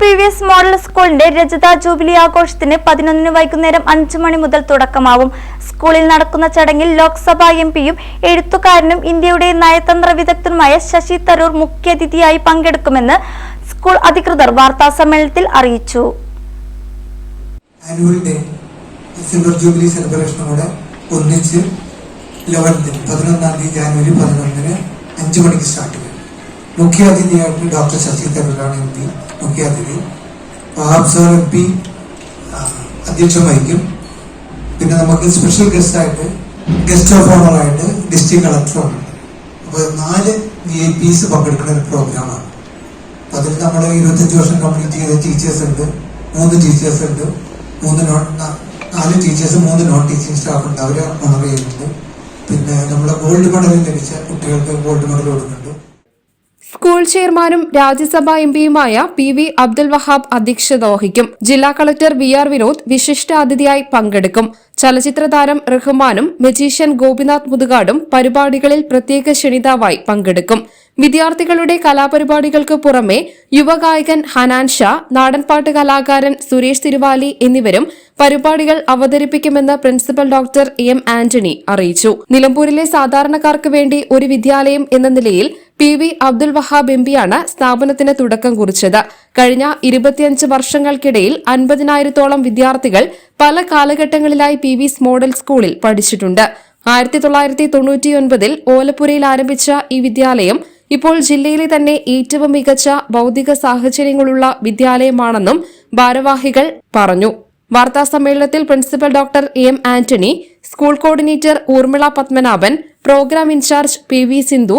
P V S model സ്കൂളിന്റെ രജത jubilee ആഘോഷത്തിന് പതിനൊന്നിന് വൈകുന്നേരം അഞ്ചു മണി മുതൽ തുടക്കമാവും. സ്കൂളിൽ നടക്കുന്ന ചടങ്ങിൽ ലോക്സഭാ എം പിയും എഴുത്തുകാരനും ഇന്ത്യയുടെ നയതന്ത്ര വിദഗ്ധനുമായ ശശി തരൂർ മുഖ്യാതിഥിയായി പങ്കെടുക്കുമെന്ന് സ്കൂൾ അധികൃതർ വാർത്താ സമ്മേളനത്തിൽ അറിയിച്ചു. ജൂബിലി ഒന്നിച്ച് അഞ്ചു മണിക്ക് സ്റ്റാർട്ട് ചെയ്യും മുഖ്യ അതിഥിയായിട്ട് ഡോക്ടർ ശശി തരൂരാണ് എം പി മുഖ്യാതിഥി. വഹാബ് സാർ എം പി അധ്യക്ഷം വഹിക്കും. പിന്നെ നമുക്ക് സ്പെഷ്യൽ ഗസ്റ്റ് ആയിട്ട് ഗസ്റ്റ് ഓഫ് ഓണർ ആയിട്ട് ഡിസ്ട്രിക്ട് കളക്ടറുണ്ട് അപ്പോൾ നാല് വി ഐ പീസ് പങ്കെടുക്കുന്ന ഒരു പ്രോഗ്രാമാണ് അതിൽ നമ്മൾ ഇരുപത്തഞ്ച് വർഷം കംപ്ലീറ്റ് ചെയ്ത ടീച്ചേഴ്സ് ഉണ്ട്. മൂന്ന് ടീച്ചേഴ്സ് ഉണ്ട്. മൂന്ന് നോൺ നാല് ടീച്ചേഴ്സ് മൂന്ന് നോൺ ടീച്ചിങ് സ്റ്റാഫ് ഉണ്ട്. അവരെ ഓണർ ചെയ്യുന്നുണ്ട്. പിന്നെ നമ്മുടെ ഗോൾഡ് മെഡൽ ലഭിച്ച കുട്ടികൾക്ക് ഗോൾഡ് മെഡൽ കൊടുക്കുന്നുണ്ട്. സ്കൂൾ ചെയർമാനും രാജ്യസഭാ എംപിയുമായ പി വി അബ്ദുൽ വഹാബ് അധ്യക്ഷത വഹിക്കും. ജില്ലാ കളക്ടർ വി ആർ വിനോദ് വിശിഷ്ടാതിഥിയായി പങ്കെടുക്കും. ചലച്ചിത്ര താരം റഹ്മാനും മജീഷ്യൻ ഗോപിനാഥ് മുതുകാടും പരിപാടികളിൽ പ്രത്യേക ക്ഷണിതാവായി പങ്കെടുക്കും. വിദ്യാർത്ഥികളുടെ കലാപരിപാടികൾക്ക് പുറമെ യുവഗായകൻ ഹനാൻ ഷാ നാടൻപാട്ട് കലാകാരൻ സുരേഷ് തിരുവാലി എന്നിവരും പരിപാടികൾ അവതരിപ്പിക്കുമെന്ന് പ്രിൻസിപ്പൽ ഡോക്ടർ എം ആന്റണി അറിയിച്ചു. നിലമ്പൂരിലെ സാധാരണക്കാർക്ക് വേണ്ടി ഒരു വിദ്യാലയം എന്ന നിലയിൽ പി വി അബ്ദുൽ വഹാബ് എംപിയാണ് സ്ഥാപനത്തിന് തുടക്കം കുറിച്ചത്. കഴിഞ്ഞ ഇരുപത്തിയഞ്ച് വർഷങ്ങൾക്കിടയിൽ അൻപതിനായിരത്തോളം വിദ്യാർത്ഥികൾ പല കാലഘട്ടങ്ങളിലായി പി വിസ് മോഡൽ സ്കൂളിൽ പഠിച്ചിട്ടുണ്ട്. ആയിരത്തി തൊള്ളായിരത്തി തൊണ്ണൂറ്റിയൊൻപതിൽ ഓലപ്പുരയിൽ ആരംഭിച്ച ഈ വിദ്യാലയം ഇപ്പോൾ ജില്ലയിലെ തന്നെ ഏറ്റവും മികച്ച ഭൗതിക സാഹചര്യങ്ങളുള്ള വിദ്യാലയമാണെന്നും ഭാരവാഹികൾ പറഞ്ഞു. വാർത്താ സമ്മേളനത്തിൽ principal doctor M Antony school coordinator Urmila Padmanabhan programme in charge P V Sindhu